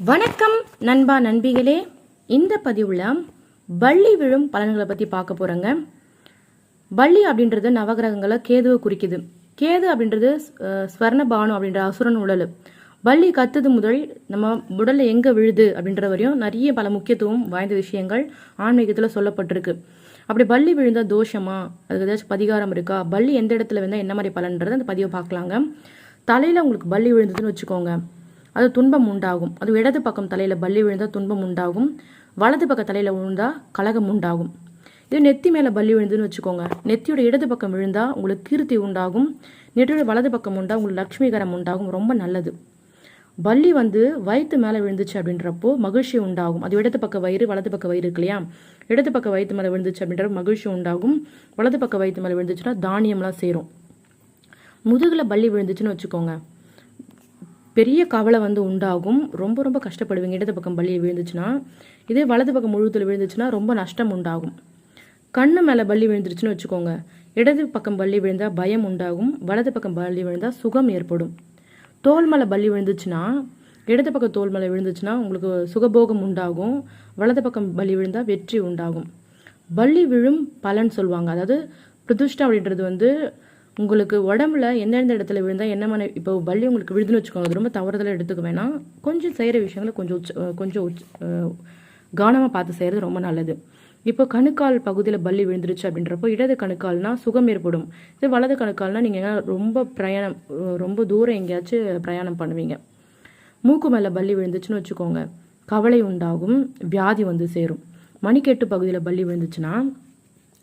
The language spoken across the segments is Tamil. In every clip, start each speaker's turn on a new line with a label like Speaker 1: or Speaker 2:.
Speaker 1: வணக்கம் நண்பா நண்பிகளே. இந்த பதிவில் பள்ளி விழும் பலன்களை பற்றி பார்க்க போகிறோங்க பள்ளி அப்படின்றது நவகிரகங்களை கேதுவை குறிக்குது. கேது அப்படின்றது ஸ்வர்ண ஸ்வர்ணபானு அப்படின்ற அசுரன் உடல். பள்ளி கத்துது முதல் நம்ம உடலில் எங்கே விழுது அப்படின்ற வரையும் நிறைய பல முக்கியத்துவம் வாய்ந்த விஷயங்கள் ஆன்மீகத்தில் சொல்லப்பட்டிருக்கு. அப்படி பள்ளி விழுந்தா தோஷமா? அதுக்கு ஏதாச்சும் பதிகாரம் இருக்கா? பள்ளி எந்த இடத்துல விழுந்தா என்ன மாதிரி பலன்றது அந்த பதிவை பார்க்கலாங்க. தலையில் உங்களுக்கு பள்ளி விழுந்ததுன்னு வச்சுக்கோங்க. அது துன்பம் உண்டாகும். அது இடது பக்கம் தலையில் பள்ளி விழுந்தால் துன்பம் உண்டாகும். வலது பக்க தலையில் விழுந்தால் கலகம் உண்டாகும். இது நெத்தி மேலே பள்ளி விழுந்துன்னு வச்சுக்கோங்க. நெத்தியோட இடது பக்கம் விழுந்தால் உங்களுக்கு கீர்த்தி உண்டாகும். நெற்றியோட வலது பக்கம் உண்டா உங்களுக்கு லக்ஷ்மிகரம் உண்டாகும். ரொம்ப நல்லது. பள்ளி வந்து வயிற்று மேலே விழுந்துச்சு அப்படின்றப்போ மகிழ்ச்சி உண்டாகும். அது இடது பக்க வயிறு வலது பக்க வயிறு இருக்கு இல்லையா? இடது பக்க வயிற்று மேலே விழுந்துச்சு அப்படின்ற மகிழ்ச்சி உண்டாகும். வலது பக்க வயிற்று மேலே விழுந்துச்சுன்னா தானியம்லாம் சேரும். முதுகில் பள்ளி விழுந்துச்சுன்னு வச்சுக்கோங்க. பெரிய கவலை வந்து உண்டாகும். ரொம்ப ரொம்ப கஷ்டப்படுவீங்க. இடது பக்கம் பள்ளி விழுந்துச்சுன்னா இதே வலது பக்கம் முழுத்தில் விழுந்துச்சுன்னா ரொம்ப நஷ்டம் உண்டாகும். கண்ணு மேலே பள்ளி விழுந்துருச்சுன்னு வச்சுக்கோங்க. இடது பக்கம் பள்ளி விழுந்தால் பயம் உண்டாகும். வலது பக்கம் பள்ளி விழுந்தால் சுகம் ஏற்படும். தோல் மேலே பள்ளி விழுந்துச்சுன்னா இடது பக்கம் தோல் மேலே விழுந்துச்சுன்னா உங்களுக்கு சுகபோகம் உண்டாகும். வலது பக்கம் பள்ளி விழுந்தால் வெற்றி உண்டாகும். பள்ளி விழும் பலன் சொல்லுவாங்க. அதாவது பிரதிஷ்டா அப்படின்றது வந்து உங்களுக்கு உடம்புல எந்தெந்த இடத்துல விழுந்தால் என்ன மாதிரி இப்போ பள்ளி உங்களுக்கு விழுதுன்னு வச்சுக்கோங்க அது ரொம்ப தவறுதலாக எடுத்துக்க வேணாம். கொஞ்சம் செய்கிற விஷயங்களை கொஞ்சம் உச்ச கொஞ்சம் உச்ச கவனமாக பார்த்து செய்கிறது ரொம்ப நல்லது. இப்போ கணுக்கால் பகுதியில் பள்ளி விழுந்துருச்சு அப்படின்றப்போ இடது கணுக்கால்னா சுகம் ஏற்படும். இது வலது கணுக்கால்னா நீங்கள் ரொம்ப பிரயாணம் ரொம்ப தூரம் எங்கேயாச்சும் பிரயாணம் பண்ணுவீங்க. மூக்கு மேலே பள்ளி விழுந்துச்சுன்னு வச்சுக்கோங்க. கவலை உண்டாகும் வியாதி வந்து சேரும். மணிக்கெட்டு பகுதியில் பள்ளி விழுந்துச்சுன்னா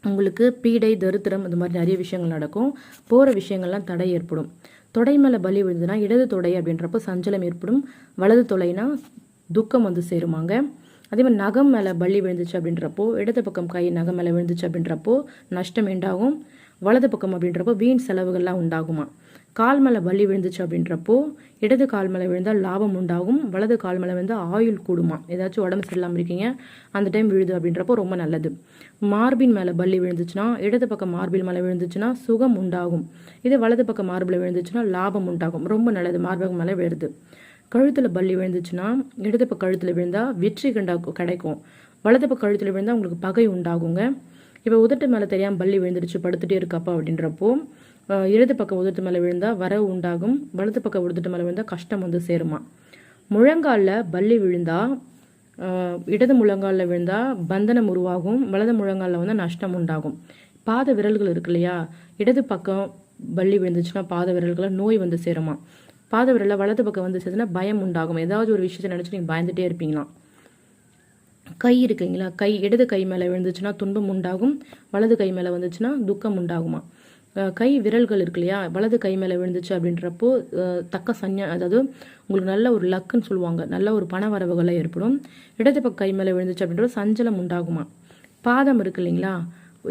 Speaker 1: உங்களுக்கு பீடை தரித்திரம் இந்த மாதிரி நிறைய விஷயங்கள் நடக்கும். போகிற விஷயங்கள்லாம் தடை ஏற்படும். தொடை மேலே பலி விழுதுன்னா இடது தொடை அப்படின்றப்போ சஞ்சலம் ஏற்படும். வலது தொலைனா துக்கம் வந்து சேருமாங்க. அதே மாதிரி நகம் மேலே பள்ளி விழுந்துச்சு அப்படின்றப்போ இடது பக்கம் கை நகம் மேலே விழுந்துச்சு அப்படின்றப்போ நஷ்டம் உண்டாகும். வலது பக்கம் அப்படின்றப்போ வீண் செலவுகள்லாம் உண்டாகுமா? கால் மேலே பள்ளி விழுந்துச்சு அப்படின்றப்போ இடது கால் மேலே விழுந்தால் லாபம் உண்டாகும் வலது கால் மேலே விழுந்தால் ஆயுள் கூடுமா? ஏதாச்சும் உடம்பு சரியில்லாமல் இருக்கீங்க அந்த டைம் விழுது அப்படின்றப்போ ரொம்ப நல்லது. மார்பின் மேலே பள்ளி விழுந்துச்சுன்னா இடது பக்கம் மார்பில் மேலே விழுந்துச்சுன்னா சுகம் உண்டாகும். இதே வலது பக்கம் மார்பில் விழுந்துச்சுன்னா லாபம் உண்டாகும். ரொம்ப நல்லது மார்பகம் மேலே விழுது. கழுத்தில் பள்ளி விழுந்துச்சுன்னா இடது பக்கம் கழுத்தில் விழுந்தால் வெற்றி கண்டா கிடைக்கும். வலது பக்கம் கழுத்தில் விழுந்தால் உங்களுக்கு பகை உண்டாகுங்க. இப்போ உதட்டு மேலே தெரியாமல் பள்ளி விழுந்துருச்சு படுத்துட்டே இருக்கப்பா அப்படின்றப்போ இடது பக்கம் உதட்டு மேலே விழுந்தால் வரவு உண்டாகும். வலது பக்கம் உதட்டு மேலே விழுந்தால் கஷ்டம் வந்து சேருமா. முழங்காலில் பள்ளி விழுந்தா இடது முழங்காலில் விழுந்தால் பந்தனம் உருவாகும். வலது முழங்காலில் வந்து நஷ்டம் உண்டாகும். பாத விரல்கள் இருக்கு இல்லையா? இடது பக்கம் பள்ளி விழுந்துச்சுன்னா பாத விரல்களை நோய் வந்து சேருமா. பாத விரலில் வலது பக்கம் வந்து சேர்த்துனா பயம் உண்டாகும். ஏதாவது ஒரு விஷயத்தை நினச்சி நீங்கள் பயந்துட்டே இருப்பீங்களாம் கை இருக்குங்களா? கை இடது கை மேலே விழுந்துச்சுன்னா துன்பம் உண்டாகும். வலது கை மேலே வந்துச்சுன்னா துக்கம் உண்டாகுமா? கை விரல்கள் இருக்கு இல்லையா? வலது கை மேலே விழுந்துச்சு அப்படின்றப்போ தக்க சன்யா அதாவது உங்களுக்கு நல்ல ஒரு லக்குன்னு சொல்லுவாங்க. நல்ல ஒரு பண வரவுகளை ஏற்படும். இடது பக்க கை மேலே விழுந்துச்சு அப்படின்றது சஞ்சலம் உண்டாகுமா? பாதம் இருக்கு இல்லைங்களா?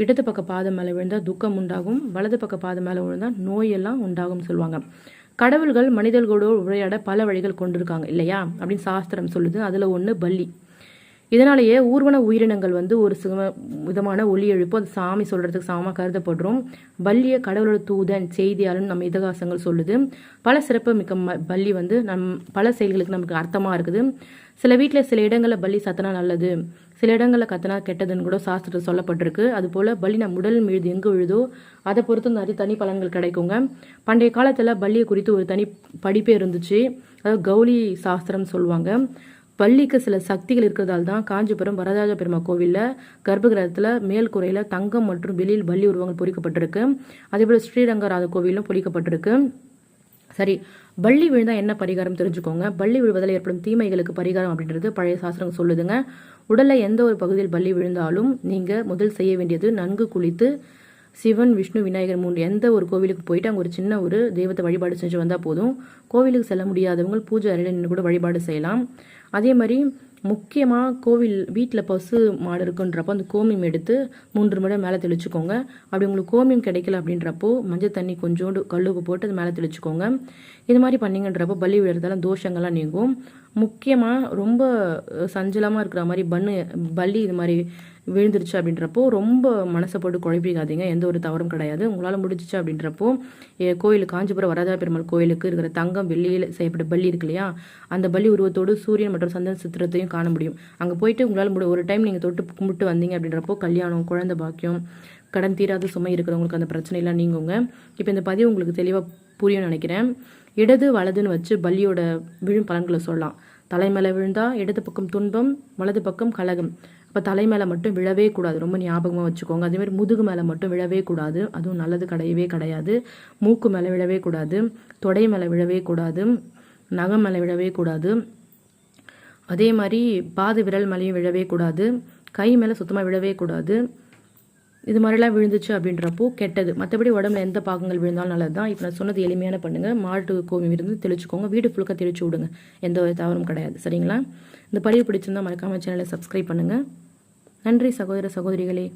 Speaker 1: இடது பக்க பாதம் மேலே விழுந்தால் துக்கம் உண்டாகும். வலது பக்க பாதம் மேலே விழுந்தால் நோயெல்லாம் உண்டாகும்னு சொல்லுவாங்க. கடவுள்கள் மனிதர்களோடு உரையாட பல வழிகள் கொண்டிருக்காங்க இல்லையா? அப்படின்னு சாஸ்திரம் சொல்லுது. அதில் ஒன்று பள்ளி இதனாலேயே ஊர்வன உயிரினங்கள் வந்து ஒரு சும விதமான ஒலி எழுப்பு. அது சாமி சொல்கிறதுக்கு சமமாக கருதப்படுறோம். பல்லிய கடவுளோட தூதன் செய்தியாளன் நம்ம இதகாசங்கள் சொல்லுது. பல சிறப்பு மிக்க ம- வந்து நம் பல செயல்களுக்கு நமக்கு அர்த்தமாக இருக்குது. சில வீட்டில் சில இடங்களில் பள்ளி சத்தனா நல்லது. சில இடங்களில் கத்தனா கெட்டதுன்னு கூட சாஸ்திரத்தில் சொல்லப்பட்டிருக்கு. அதுபோல் பலி நம் உடல் மீது எங்கே விழுதோ அதை பொறுத்து நிறைய தனி பலன்கள் கிடைக்குங்க. பண்டைய காலத்தில் பள்ளியை குறித்து ஒரு தனி படிப்பே இருந்துச்சு. அதாவது கௌலி சாஸ்திரம் சொல்லுவாங்க. பள்ளிக்கு சில சக்திகள் இருக்கிறதால தான் காஞ்சிபுரம் வரதராஜ பெருமாள் கோவிலில் கர்ப்பகிரகத்தில் மேல்குறையில் தங்கம் மற்றும் வெளியில் பள்ளி உருவங்கள் பொறிக்கப்பட்டிருக்கு. அதேபோல் ஸ்ரீரங்கராத கோவிலும் பொறிக்கப்பட்டிருக்கு. சரி பள்ளி விழுந்தா என்ன பரிகாரம் தெரிஞ்சுக்கோங்க. பள்ளி விழுவதால் ஏற்படும் தீமைகளுக்கு பரிகாரம் அப்படின்றது பழைய சாஸ்திரம் சொல்லுதுங்க. உடலில் எந்த ஒரு பகுதியில் பள்ளி விழுந்தாலும் நீங்கள் முதல் செய்ய வேண்டியது நன்கு குளித்து சிவன் விஷ்ணு விநாயகர் மூன்று எந்த ஒரு கோவிலுக்கு போயிட்டு அங்கே ஒரு சின்ன ஒரு தெய்வத்தை வழிபாடு செஞ்சு வந்தால் போதும். கோவிலுக்கு செல்ல முடியாதவங்க பூஜை அறையில் நின்று கூட வழிபாடு செய்யலாம். அதே மாதிரி முக்கியமாக கோவில் வீட்டில் பசு மாடு இருக்குன்றப்போ அந்த கோமியம் எடுத்து மூன்று முறை மேலே தெளிச்சுக்கோங்க. அப்படி உங்களுக்கு கோமியம் கிடைக்கல அப்படின்றப்போ மஞ்சள் தண்ணி கொஞ்சோண்டு கல்லுக்கு போட்டு அது மேலே தெளிச்சுக்கோங்க. இது மாதிரி பண்ணிங்கன்றப்போ பலி விழுறதால தோஷங்கள்லாம் நீங்கும். முக்கியமாக ரொம்ப சஞ்சலமாக இருக்கிற மாதிரி பண்ணு பள்ளி இது மாதிரி விழுந்துருச்சு அப்படின்றப்போ ரொம்ப மனசை போட்டு குழப்பிக்காதீங்க. எந்த ஒரு தவறும் கிடையாது. உங்களால் முடிஞ்சிச்சு அப்படின்றப்போ கோயில் காஞ்சிபுரம் வரதா பெருமாள் கோயிலுக்கு இருக்கிற தங்கம் வெள்ளியில் செய்யப்பட்ட பள்ளி இருக்கு இல்லையா? அந்த பள்ளி உருவத்தோடு சூரியன் மற்றும் சந்தன சித்திரத்தையும் காண முடியும். அங்கே போயிட்டு உங்களால் முடி ஒரு டைம் நீங்கள் தொட்டு கும்பிட்டு வந்தீங்க அப்படின்றப்போ கல்யாணம் குழந்தை பாக்கியம் கடன் தீராத சுமை இருக்கிறவங்களுக்கு அந்த பிரச்சனையெல்லாம் நீங்குங்க. இப்போ இந்த பதிவு உங்களுக்கு தெளிவாக புரியும்னு நினைக்கிறேன். இடது வலதுன்னு வச்சு பள்ளியோட விழும் பலன்களை சொல்லலாம். தலை மேலே விழுந்தா இடது பக்கம் துன்பம் வலது பக்கம் கலகம். அப்போ தலை மேலே மட்டும் விழவே கூடாது. ரொம்ப ஞாபகமாக வச்சுக்கோங்க. அதேமாதிரி முதுகு மேலே மட்டும் விழவே கூடாது. அதுவும் நல்லது கிடையவே கிடையாது. மூக்கு மேலே விழவே கூடாது. தொடை மேலே விழவே கூடாது. நகம் மேலே விழவே கூடாது. அதே மாதிரி பாத விரல் மேலேயும் விழவே கூடாது. கை மேலே சுத்தமாக விழவே கூடாது. இது மாதிரிலாம் விழுந்துச்சு அப்படின்றப்போ கெட்டது. மற்றபடி உடம்புல எந்த பாகங்கள் விழுந்தாலும் நல்லது தான் இப்போ நான் சொன்னது எளிமையான பண்ணுங்கள் மாட்டு கோமி இருந்து தெளிச்சுக்கோங்க. வீடு ஃபுல்லாக தெளிச்சு விடுங்க. எந்த ஒரு தவறும் கிடையாது. சரிங்களா? இந்த பதிவு பிடிச்சிருந்தா மறக்காமல் சேனலை சப்ஸ்கிரைப் பண்ணுங்கள் நன்றி சகோதர சகோதரிகளே.